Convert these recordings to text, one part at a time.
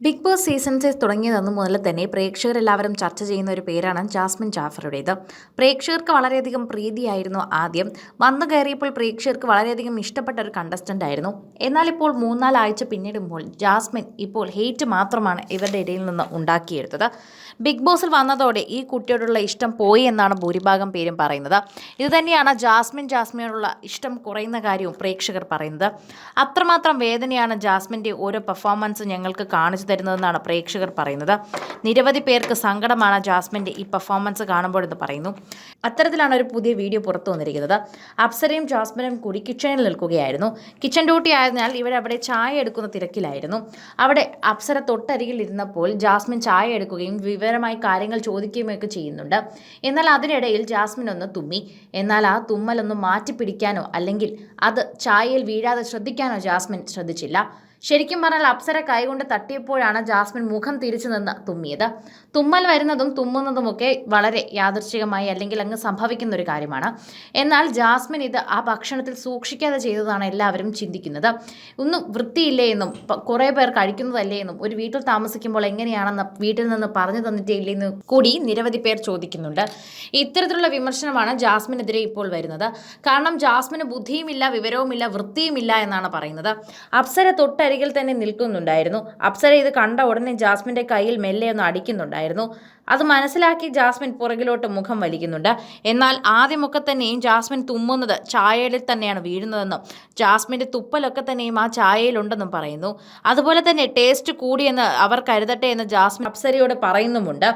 Big Boss season six തുടങ്ങിയതെന്ന് മുതൽ തന്നെ പ്രേക്ഷകരെല്ലാവരും ചർച്ച ചെയ്യുന്ന ഒരു പേരാണ് ജാസ്മിൻ ജാഫറുടേത്. പ്രേക്ഷകർക്ക് വളരെയധികം പ്രീതിയായിരുന്നു ആദ്യം. വന്നു കയറിയപ്പോൾ പ്രേക്ഷകർക്ക് വളരെയധികം ഇഷ്ടപ്പെട്ട ഒരു കണ്ടസ്റ്റന്റ് ആയിരുന്നു. എന്നാൽ ഇപ്പോൾ മൂന്നാലാഴ്ച പിന്നിടുമ്പോൾ ജാസ്മിൻ ഇപ്പോൾ ഹെയ്റ്റ് മാത്രമാണ് ഇവരുടെ ഇടയിൽ നിന്ന് ഉണ്ടാക്കിയെടുത്തത്. ബിഗ് ബോസിൽ വന്നതോടെ ഈ കുട്ടിയോടുള്ള ഇഷ്ടം പോയി എന്നാണ് ഭൂരിഭാഗം പേരും പറയുന്നത്. ഇതുതന്നെയാണ് ജാസ്മിൻ ജാസ്മിനോടുള്ള ഇഷ്ടം കുറയുന്ന കാര്യവും പ്രേക്ഷകർ പറയുന്നത്. അത്രമാത്രം വേദനയാണ് ജാസ്മിന്റെ ഓരോ പെർഫോമൻസ് ഞങ്ങൾക്ക് കാണിച്ചു തരുന്നതെന്നാണ് പ്രേക്ഷകർ പറയുന്നത്. നിരവധി പേർക്ക് സങ്കടമാണ് ജാസ്മിന്റെ ഈ പെർഫോമൻസ് കാണുമ്പോഴെന്ന് പറയുന്നു. അത്തരത്തിലാണ് ഒരു പുതിയ വീഡിയോ പുറത്തു വന്നിരിക്കുന്നത്. അപ്സരയും ജാസ്മിനും കൂടി കിച്ചണിൽ നിൽക്കുകയായിരുന്നു. കിച്ചൺ ഡ്യൂട്ടി ആയതിനാൽ ഇവരവിടെ ചായ എടുക്കുന്ന തിരക്കിലായിരുന്നു. അവിടെ അപ്സര തൊട്ടരികിൽ ഇരുന്നപ്പോൾ ജാസ്മിൻ ചായ എടുക്കുകയും വിവരമായി കാര്യങ്ങൾ ചോദിക്കുകയും ഒക്കെ ചെയ്യുന്നുണ്ട്. എന്നാൽ അതിനിടയിൽ ജാസ്മിൻ ഒന്ന് തുമ്മി. എന്നാൽ ആ തുമ്മലൊന്ന് മാറ്റിപ്പിടിക്കാനോ അല്ലെങ്കിൽ അത് ചായയിൽ വീഴാതെ ശ്രദ്ധിക്കാനോ ജാസ്മിൻ ശ്രദ്ധിച്ചില്ല. ശരിക്കും പറഞ്ഞാൽ അപ്സര കൈകൊണ്ട് തട്ടിയപ്പോഴാണ് ജാസ്മിൻ മുഖം തിരിച്ചു നിന്ന് തുമ്മിയത്. തുമ്മൽ വരുന്നതും തുമ്മുന്നതുമൊക്കെ വളരെ യാദൃശ്ചികമായി അല്ലെങ്കിൽ അങ്ങ് സംഭവിക്കുന്ന ഒരു കാര്യമാണ്. എന്നാൽ ജാസ്മിൻ ഇത് ആ ഭക്ഷണത്തിൽ സൂക്ഷിക്കാതെ ചെയ്തതാണ് എല്ലാവരും ചിന്തിക്കുന്നത്. ഒന്നും വൃത്തിയില്ലേ എന്നും കുറേ പേർ കഴിക്കുന്നതല്ലേ എന്നും ഒരു വീട്ടിൽ താമസിക്കുമ്പോൾ എങ്ങനെയാണെന്ന് വീട്ടിൽ നിന്ന് പറഞ്ഞു തന്നിട്ടില്ലേ എന്നും കൂടി നിരവധി പേർ ചോദിക്കുന്നുണ്ട്. ഇത്തരത്തിലുള്ള വിമർശനമാണ് ജാസ്മിനെതിരെ ഇപ്പോൾ വരുന്നത്. കാരണം ജാസ്മിന് ബുദ്ധിയുമില്ല വിവരവുമില്ല വൃത്തിയുമില്ല എന്നാണ് പറയുന്നത്. അപ്സര തൊട്ടരികിൽ തന്നെ നിൽക്കുന്നുണ്ടായിരുന്നു. അപ്സര ഇത് കണ്ട ഉടനെ ജാസ്മിന്റെ കയ്യിൽ മെല്ലെ ഒന്ന് അടിക്കുന്നുണ്ടായിരുന്നു. അത് മനസ്സിലാക്കി ജാസ്മിൻ പുറകിലോട്ട് മുഖം വലിക്കുന്നുണ്ട്. എന്നാൽ ആദ്യമൊക്കെ തന്നെയും ജാസ്മിൻ തുമ്മുന്നത് ചായയിൽ തന്നെയാണ് വീഴുന്നതെന്നും ജാസ്മിന്റെ തുപ്പലൊക്കെ തന്നെയും ആ ചായയിലുണ്ടെന്നും പറയുന്നു. അതുപോലെ തന്നെ ടേസ്റ്റ് കൂടിയെന്ന് അവർ കരുതട്ടെ എന്ന് ജാസ്മിൻ അപ്സരയോട് പറയുന്നുമുണ്ട്.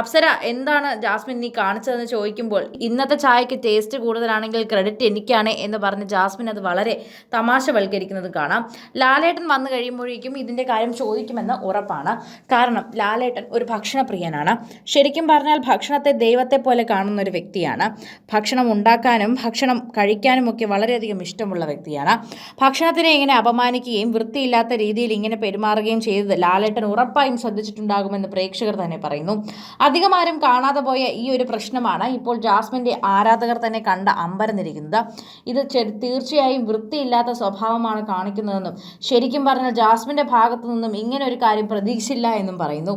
അപ്സര എന്താണ് ജാസ്മിൻ നീ കാണിച്ചതെന്ന് ചോദിക്കുമ്പോൾ ഇന്നത്തെ ചായക്ക് ടേസ്റ്റ് കൂടുതലാണെങ്കിൽ ക്രെഡിറ്റ് എനിക്കാണ് എന്ന് പറഞ്ഞ് ജാസ്മിൻ അത് വളരെ തമാശവൽക്കരിക്കുന്നത് കാണാം. ലാലേട്ടൻ വന്നു കഴിയുമ്പോഴേക്കും ഇതിന്റെ കാര്യം ചോദിക്കുമെന്ന് ഉറപ്പാണ്. കാരണം ലാലേട്ടൻ ഒരു ഭക്ഷണപ്രിയനാണ്. ശരിക്കും പറഞ്ഞാൽ ഭക്ഷണത്തെ ദൈവത്തെ പോലെ കാണുന്ന ഒരു വ്യക്തിയാണ്. ഭക്ഷണം ഉണ്ടാക്കാനും ഭക്ഷണം കഴിക്കാനും ഒക്കെ വളരെയധികം ഇഷ്ടമുള്ള വ്യക്തിയാണ്. ഭക്ഷണത്തിനെ ഇങ്ങനെ അപമാനിക്കുകയും വൃത്തിയില്ലാത്ത രീതിയിൽ ഇങ്ങനെ പെരുമാറുകയും ചെയ്തത് ലാലേട്ടൻ ഉറപ്പായും ശ്രദ്ധിച്ചിട്ടുണ്ടാകുമെന്ന് പ്രേക്ഷകർ തന്നെ പറയുന്നു. അധികമാരും കാണാതെ പോയ ഈ ഒരു പ്രശ്നമാണ് ഇപ്പോൾ ജാസ്മിന്റെ ആരാധകർ തന്നെ കണ്ട അമ്പരന്നിരിക്കുന്നത്. ഇത് തീർച്ചയായും വൃത്തിയില്ലാത്ത സ്വഭാവമാണ് കാണിക്കുന്നതെന്നും ശരിക്കും പറഞ്ഞാൽ ജാസ്മിന്റെ ഭാഗത്തു നിന്നും ഇങ്ങനെ ഒരു കാര്യം പ്രതീക്ഷയില്ല എന്നും പറയുന്നു.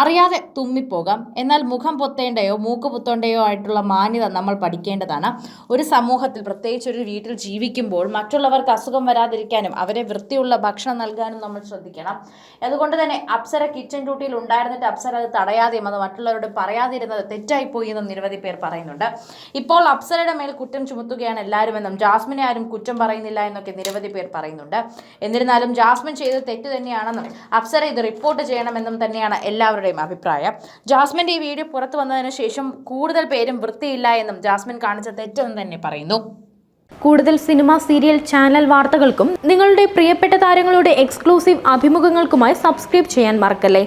അറിയാതെ തുമ്മിപ്പോകാം. എന്നാൽ മുഖം പൊത്തേണ്ടയോ മൂക്ക് പൊത്തേണ്ടയോ ആയിട്ടുള്ള മാന്യത നമ്മൾ പഠിക്കേണ്ടതാണ്. ഒരു സമൂഹത്തിൽ പ്രത്യേകിച്ച് ഒരു വീട്ടിൽ ജീവിക്കുമ്പോൾ മറ്റുള്ളവർക്ക് അസുഖം വരാതിരിക്കാനും അവരെ വൃത്തിയുള്ള ഭക്ഷണം നൽകാനും നമ്മൾ ശ്രദ്ധിക്കണം. അതുകൊണ്ട് തന്നെ അപ്സര കിച്ചൺ ഡ്യൂട്ടിയിൽ ഉണ്ടായിരുന്നിട്ട് അപ്സര അത് തടയാതെയും അത് മറ്റുള്ളവരോട് പറയാതിരുന്നത് തെറ്റായിപ്പോയി എന്നും നിരവധി പേർ പറയുന്നുണ്ട്. ഇപ്പോൾ അപ്സരയുടെ മേൽ കുറ്റം ചുമത്തുകയാണ് എല്ലാവരും എന്നും ജാസ്മിനെ ആരും കുറ്റം പറയുന്നില്ല എന്നൊക്കെ നിരവധി പേർ പറയുന്നുണ്ട്. എന്നിരുന്നാലും ജാസ്മിൻ ചെയ്തത് തെറ്റ് തന്നെയാണെന്നും അപ്സര ഇത് റിപ്പോർട്ട് ചെയ്യണമെന്നും തന്നെയാണ് എല്ലാവരുടെയും അഭിപ്രായം. ജാസ്മിന്റെ ഈ വീഡിയോ പുറത്തു വന്നതിന് ശേഷം കൂടുതൽ പേരും വൃത്തിയില്ല എന്നും ജാസ്മിൻ കാണിച്ച തെറ്റെന്ന് തന്നെ പറയുന്നു. കൂടുതൽ സിനിമ സീരിയൽ ചാനൽ വാർത്തകൾക്കും നിങ്ങളുടെ പ്രിയപ്പെട്ട താരങ്ങളുടെ എക്സ്ക്ലൂസീവ് അഭിമുഖങ്ങൾക്കുമായി സബ്സ്ക്രൈബ് ചെയ്യാൻ മറക്കല്ലേ?